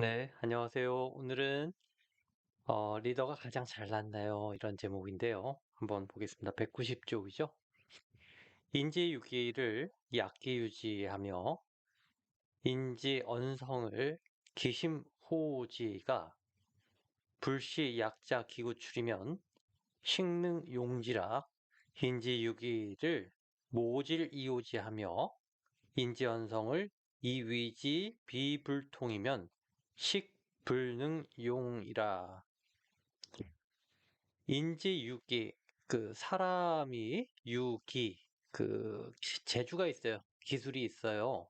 네, 안녕하세요. 오늘은 어, 리더가 가장 잘났나요? 이런 제목인데요. 한번 보겠습니다. 190쪽이죠. 인지 유기를 약기 유지하며 인지 언성을 기심 호지가 불시 약자 기구출이면 식능 용지라 인지 유기를 모질 이오지하며 인지 언성을 이위지 비불통이면 식불능용이라. 인지유기, 그 사람이 유기, 그 재주가 있어요. 기술이 있어요.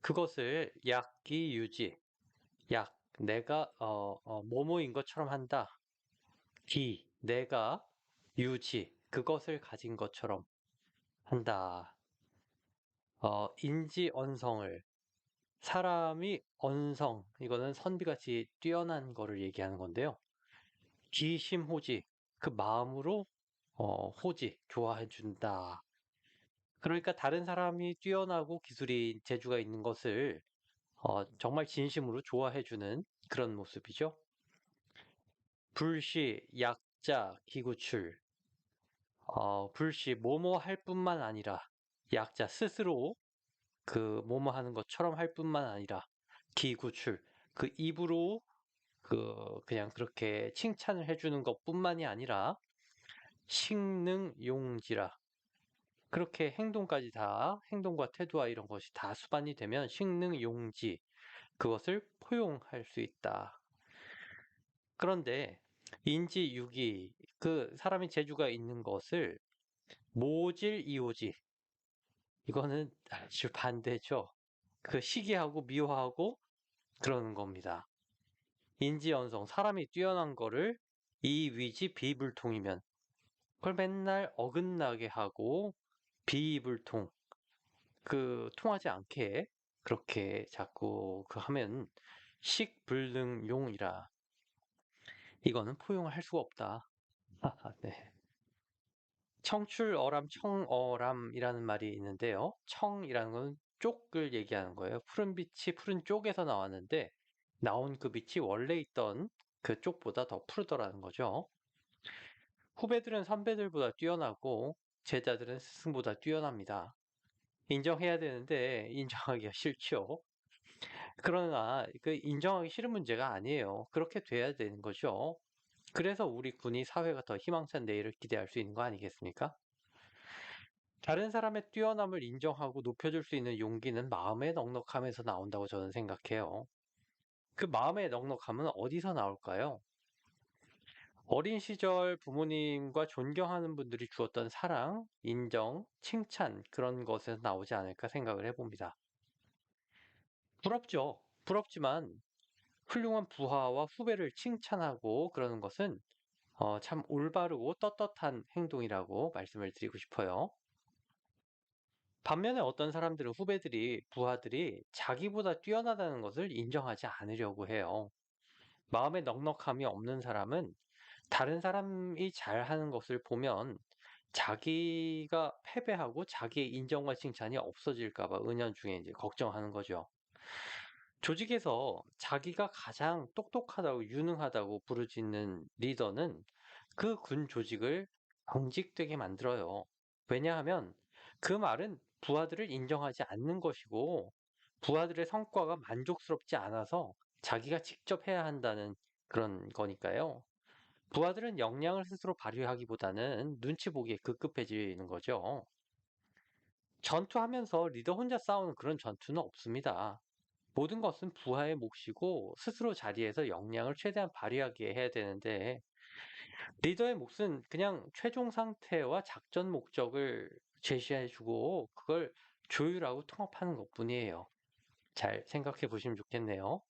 그것을 약기 유지, 약, 내가 어, 어, 뭐뭐인 것처럼 한다. 기, 내가 유지, 그것을 가진 것처럼 한다. 어, 인지 언성을 사람이 언성, 이거는 선비같이 뛰어난 거를 얘기하는 건데요. 기심호지, 그 마음으로 어, 호지, 좋아해 준다. 그러니까 다른 사람이 뛰어나고 기술이 재주가 있는 것을 어, 정말 진심으로 좋아해 주는 그런 모습이죠. 불시, 약자, 기구출. 어, 불시, 뭐뭐 할 뿐만 아니라 약자 스스로 그 뭐뭐 하는 것처럼 할 뿐만 아니라 기구출 그 입으로 그 그냥 그렇게 칭찬을 해주는 것뿐만이 아니라 식능 용지라 그렇게 행동까지 다 행동과 태도와 이런 것이 다 수반이 되면 식능 용지 그것을 포용할 수 있다. 그런데 인지 유기 그 사람의 재주가 있는 것을 모질 이오지 이거는 아주 반대죠. 그 시기하고 미워하고 그러는 겁니다. 인지연성, 사람이 뛰어난 거를 이 위지 비불통이면 그걸 맨날 어긋나게 하고 비불통, 그 통하지 않게 그렇게 자꾸 그 하면 식불능용이라 이거는 포용할 수가 없다. 네. 청출어람, 청어람이라는 말이 있는데요. 청이라는 건 쪽을 얘기하는 거예요. 푸른 빛이 푸른 쪽에서 나왔는데 나온 그 빛이 원래 있던 그 쪽보다 더 푸르더라는 거죠. 후배들은 선배들보다 뛰어나고 제자들은 스승보다 뛰어납니다. 인정해야 되는데 인정하기가 싫죠. 그러나 그 인정하기 싫은 문제가 아니에요. 그렇게 돼야 되는 거죠. 그래서 우리 군이 사회가 더 희망찬 내일을 기대할 수 있는 거 아니겠습니까? 다른 사람의 뛰어남을 인정하고 높여줄 수 있는 용기는 마음의 넉넉함에서 나온다고 저는 생각해요. 그 마음의 넉넉함은 어디서 나올까요? 어린 시절 부모님과 존경하는 분들이 주었던 사랑, 인정, 칭찬 그런 것에서 나오지 않을까 생각을 해봅니다. 부럽죠. 부럽지만 훌륭한 부하와 후배를 칭찬하고 그러는 것은 어, 참 올바르고 떳떳한 행동이라고 말씀을 드리고 싶어요. 반면에 어떤 사람들은 후배들이, 부하들이 자기보다 뛰어나다는 것을 인정하지 않으려고 해요. 마음에 넉넉함이 없는 사람은 다른 사람이 잘하는 것을 보면 자기가 패배하고 자기의 인정과 칭찬이 없어질까봐 은연중에 이제 걱정하는 거죠. 조직에서 자기가 가장 똑똑하다고 유능하다고 부르짖는 리더는 그 군 조직을 경직되게 만들어요. 왜냐하면 그 말은 부하들을 인정하지 않는 것이고 부하들의 성과가 만족스럽지 않아서 자기가 직접 해야 한다는 그런 거니까요. 부하들은 역량을 스스로 발휘하기보다는 눈치 보기에 급급해지는 거죠. 전투하면서 리더 혼자 싸우는 그런 전투는 없습니다. 모든 것은 부하의 몫이고 스스로 자리에서 역량을 최대한 발휘하게 해야 되는데 리더의 몫은 그냥 최종 상태와 작전 목적을 제시해주고 그걸 조율하고 통합하는 것 뿐이에요. 잘 생각해 보시면 좋겠네요.